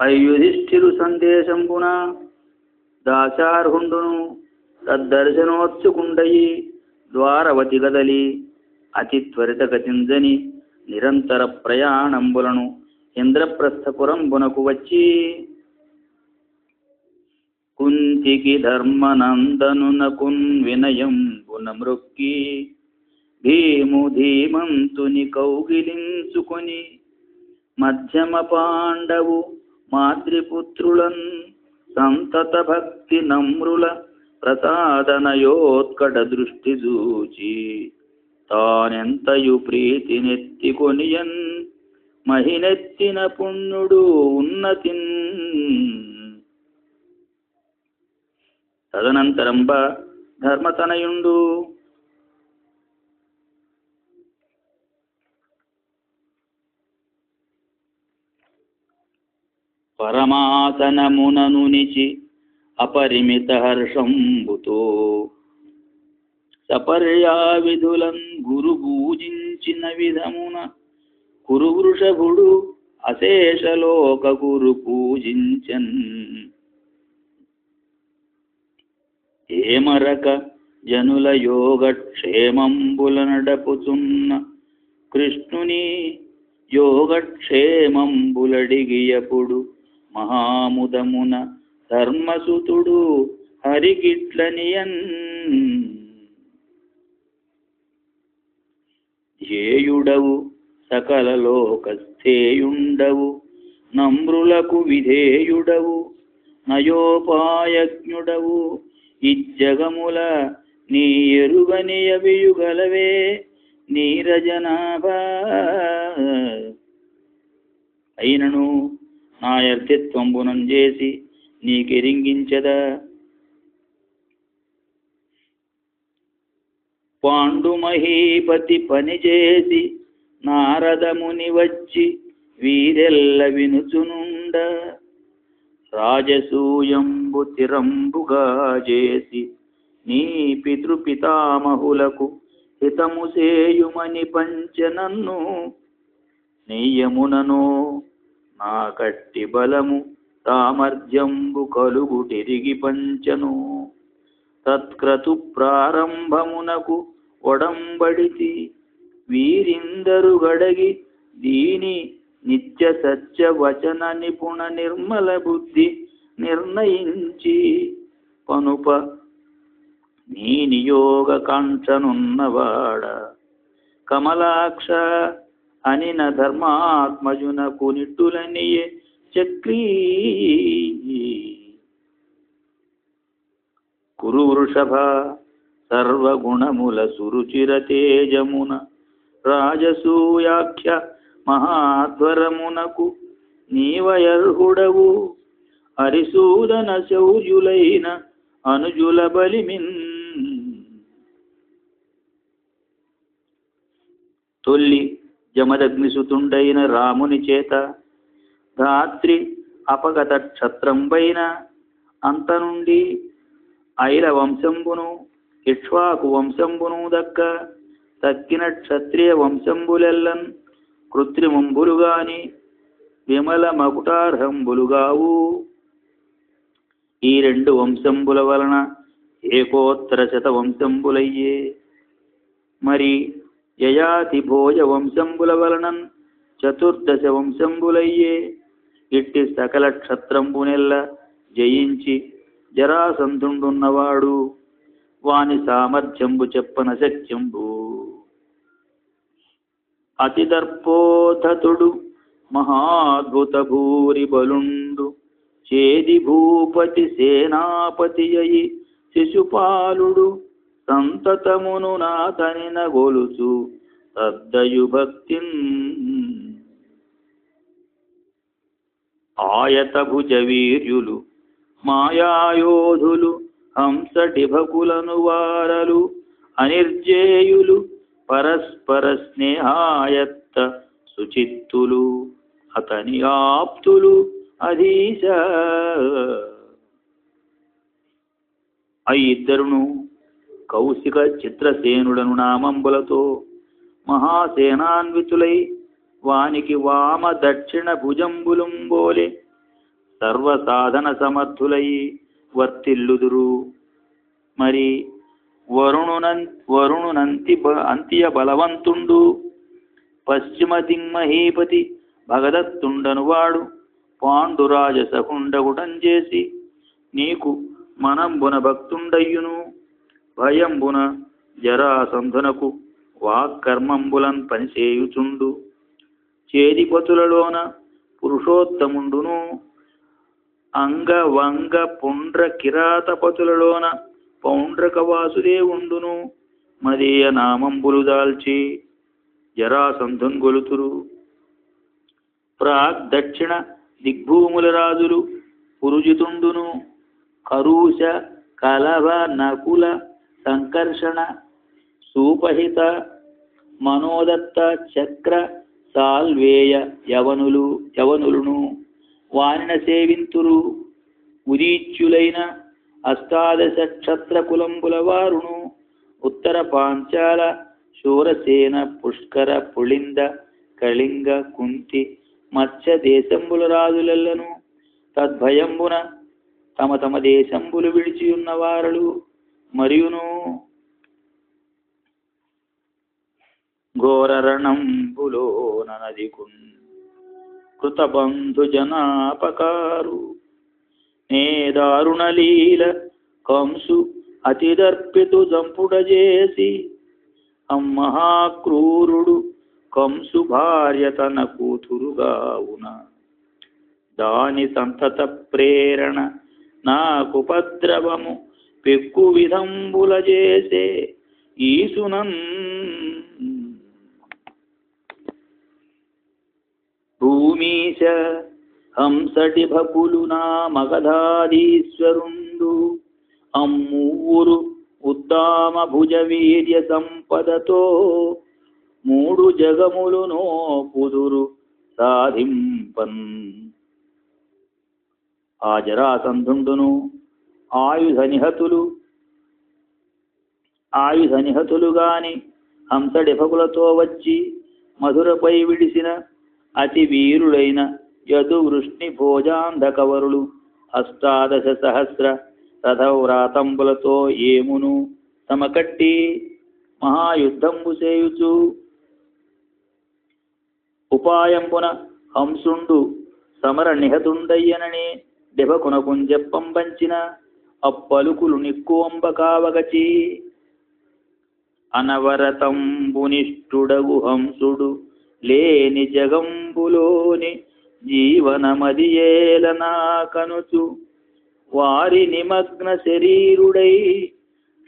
అయుధిష్ఠిరు సందేశంబున దాశార్హుండును తద్దర్శనోత్సుకుండయి ద్వారవతి గదలి అతి త్వరిత గతింజని నిరంతర ప్రయాణంబులను ఇంద్రప్రస్థపురంబునకు వచ్చి. కుంతికి ధర్మనందనునకున్ వినయంబున మృక్కి భీము ధీమంతుని కౌగిలించుకొని మధ్యమ పాండవు మాతృపుత్రులన్ సంతత భక్తి నమ్రుల ప్రసాదనయోత్కట దృష్టి చూచి తానెంతయు ప్రీతినెత్తికొనియన్ మహినెత్తిన పుణ్యుడు ఉన్నతిన్. తదనంతరంబ ధర్మతనయుండు పరమాసనమునను నిచి అపరిమిత హర్షంబుతో సపర్యావిధులన్ గురు పూజించిన విధమున కురు వృషభుడు అశేషలోక గురు పూజించన్. ఏమరక జనుల యోగక్షేమంబుల నడపుచున్న కృష్ణుని యోగక్షేమంబులడిగియపుడు మహాముదమున ధర్మసుతుడు హరిగిట్లనియన్. ధ్యేయుడవు సకల లోకస్థేయుండవు నమ్రులకు విధేయుడవు నయోపాయజ్ఞుడవు ఇజ్జగముల నీ ఎరుగని అవియుగలవే నీరజనాభా. అయినను నా యర్థిత్వంబునం చేసి నీకెరింగించదా పాండుమహీపతి పనిచేసి నారదముని వచ్చి వీరెల్ల వినుచునుండ రాజసూయంబు తిరంబుగా చేసి నీ పితృపితామహులకు హితము సేయుమని పంచనన్ను నెయ్యమునను నా కట్టి బలము సామర్థ్యంబు కలుగు తిరిగి పంచను. తత్క్రతు ప్రారంభమునకు ఒడంబడితి వీరిందరు గడగి దీని నిత్య సత్య వచన నిపుణ నిర్మల బుద్ధి నిర్ణయించి పనుప నీ నియోగ కాంక్షనున్నవాడ కమలాక్ష అనిన ధర్మాత్మజునకు నిట్టులనియే చక్రీ కురు వృషభ సర్వగుణముల సురుచిర తేజమున రాజసూయాఖ్య మహాధ్వరమునకు నీవయర్హుడవు హరిసూదన శౌర్యులైన అనుజుల బలిమిన్ తొల్లి యమదగ్నిసుతుండైన రాముని చేత ధాత్రి అపగత క్షత్రంబైన అంత నుండి ఐల వంశంబును ఇక్ష్వాకు వంశంబును దక్క తక్కిన క్షత్రియ వంశంబులెల్లన్ కృత్రిమంబులు గాని విమల మకుటార్హంబులుగావు. ఈ రెండు వంశంబుల వలన ఏకోత్తర శత వంశంబులయ్యే మరి యయాతి భోజ వంశంబుల వలనన్ చతుర్దశ వంశంబులయ్యే ఇట్టి సకల క్షత్రంబునెల్ల జయించి జరాసంధుండున్నవాడు. వాని సామర్థ్యంబు చెప్పన శక్యంబు. అతి దర్పోధతుడు మహాద్భుత భూరి బలుండు చేది భూపతి సేనాపతి అయి శిశుపాలుడు సంతతమును నాతనిన గొలుచు తద్దయు భక్తి ఆయత భుజ వీర్యులు మాయాయోధులు హంసటిభకులను వారలు అనిర్జేయులు పరస్పర స్నేహాయత్త సుచిత్తులు అతని ఆప్తులు అధీశ. ఆ ఇద్దరును కౌశిక చిత్రసేనుడను నామంబులతో మహాసేనాన్వితులై వానికి వామ దక్షిణ భుజంబులుంబోలే సర్వసాధన సమర్థులై వర్తిల్లుదురు. మరి వరుణునం వరుణునంతి బ- అంత్య బలవంతుండు. పశ్చిమ దింమహీపతి భగదత్తుండను వాడు పాండురాజ సకుండగుటం చేసి నీకు మనంబున భక్తుండయ్యును. భయంబున జరాసంధనకు వాక్కర్మంబులన్ పనిచేయుచుండు. చేదిపతులలోన పురుషోత్తముండును. అంగవంగ పుండ్ర కిరాతపతులలోన పౌండ్రక వాసుదేవుండును. మదీయ నామంబులు దాల్చి జరాసంధున్ గొలుతురు. ప్రాగ్ దక్షిణ దిగ్భూముల రాజులు పురుజితుండును. కరూష కలవ నకుల సంకర్షణ సూపహిత మనోదత్త చక్ర సాల్వేయ యవనులు యవనులను వానిన సేవింతురు ఉదీచ్యులైన అష్టాదశ క్షత్ర కులంబుల వారును ఉత్తర పాంచాల శూరసేన పుష్కర పుళింద కళింగ కుంతి మత్స్య దేశంబుల రాజులెల్లను తద్భయంబున తమ తమ దేశంబులు విడిచియున్న వారలు మరియును ఘోరరణంబులో నదికున్ కృతబంధు జనాపకారు. నే దారుణలీల కంసు అతిదర్పితు జంపుడజేసి అమ్మహాక్రూరుడు కంసు భార్య తన కూతురుగావున. దాని సంతత ప్రేరణ నాకుపద్రవము పెక్కు విధంబుల చేసే ఈసునన్ భూమీశ హంసటి భకులు నా మగధాధీశ్వరుండు అమ్మూరు ఉద్దామ భుజ వీర్య సంపదతో మూడు జగములునో కుదురు సాధింపన్. ఆ జరాసంధుండును ఆయుధ నిహతులు ఆయుధ నిహతులు గాని హంసడిభకులతో వచ్చి మధురపై విడిసిన అతి వీరుడైన యదువృష్ణి భోజాంధకవరులు అష్టాదశ సహస్ర రథవ్రాతంబులతో ఏమును సమకట్టి మహాయుద్ధంబు చేయుచు. ఉపాయంబున హంసుండు సమర నిహతుండయ్యనని డెభకునకుం చెప్పంబంచిన అప్పలుకులు నిక్కువంబ కావగచి అనవరతంబునిష్ఠుడగు హంసుడు లేని జగంబులోని జీవనమదియేలనా కనుచు వారి నిమగ్న శరీరుడై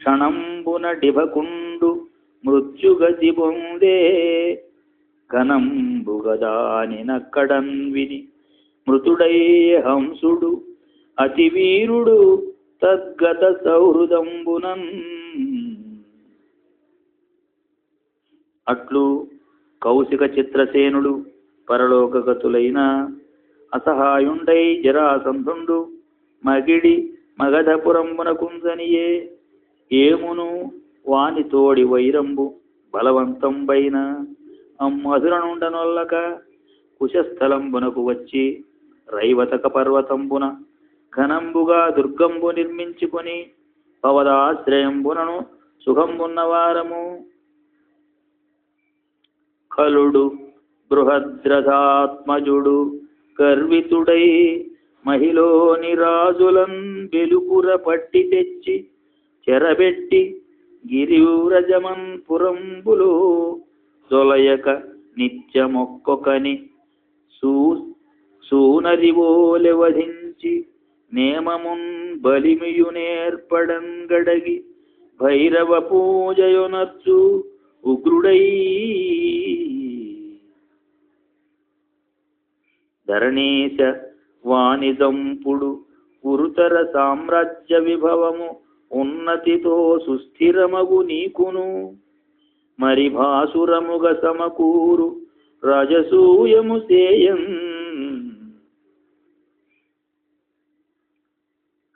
క్షణంబున డిభకుండు మృత్యుగతి పొందే కనంబుగదానినక్కడన్విని నక్కడన్ మృతుడై హంసుడు అతి వీరుడు తద్గత సౌహృదంబునం అట్లు కౌశిక చిత్రసేనుడు పరలోకగతులైన అసహాయుండై జరాసంధుండు మగిడి మగధపురంబున కుంజనియే ఏమును వాని తోడి వైరంబు బలవంతంబైన అమ్మధురనుండనొల్లక కుశస్థలంబునకు వచ్చి రైవతక పర్వతంబున ఘనంబుగా దుర్గంబు నిర్మించుకొని పవదాశ్రయంబునను సుఖంబున్నవారము కలుడు బృహద్రథాత్మజుడు గర్వితుడై మహిలోని రాజులం వెలుపుర పట్టి తెచ్చి చెరబెట్టి గిరివ్రజమన్ పురంబులో దొలయక నిత్యమొక్కొకని సూ సూనరివోలె నేమమున్ బలిమియునేర్పడం గడగి భైరవ పూజయునర్చు ఉగ్రుడై ధరణీశ వాణిదంపుడు గురుతర సామ్రాజ్య విభవము ఉన్నతితో సుస్థిరమగు నీకును మరి భాసురముగ సమకూరు రాజసూయము సేయం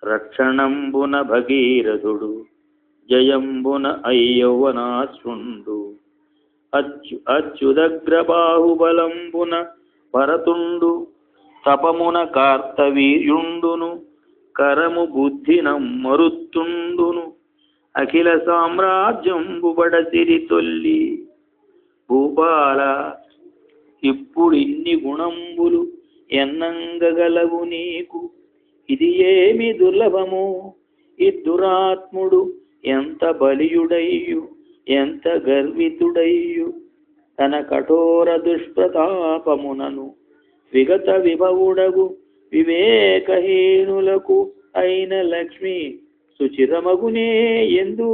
రక్షణంబున భగీరథుడు జయంబున అయ్యవనాశుండు అచ్చు అచ్యుదగ్రబాహుబలంబున భరతుండు తపమున కార్తవీర్యుండును కరము బుద్ధిన మరుత్తుండును అఖిల సామ్రాజ్యంబుబడసిరి తొల్లి. భూపాల ఇప్పుడు ఇన్ని గుణంబులు ఎన్నంగగలవు నీకు. ఇది ఏమి దుర్లభము? ఇద్దురాత్ముడు ఎంత బలియుడయ్యు ఎంత గర్వితుడయ్యు? తన కఠోర దుష్ప్రతాపమునను విగత విభవుడగు వివేకహీనులకు అయిన లక్ష్మి సుచిరమగునే ఎందు?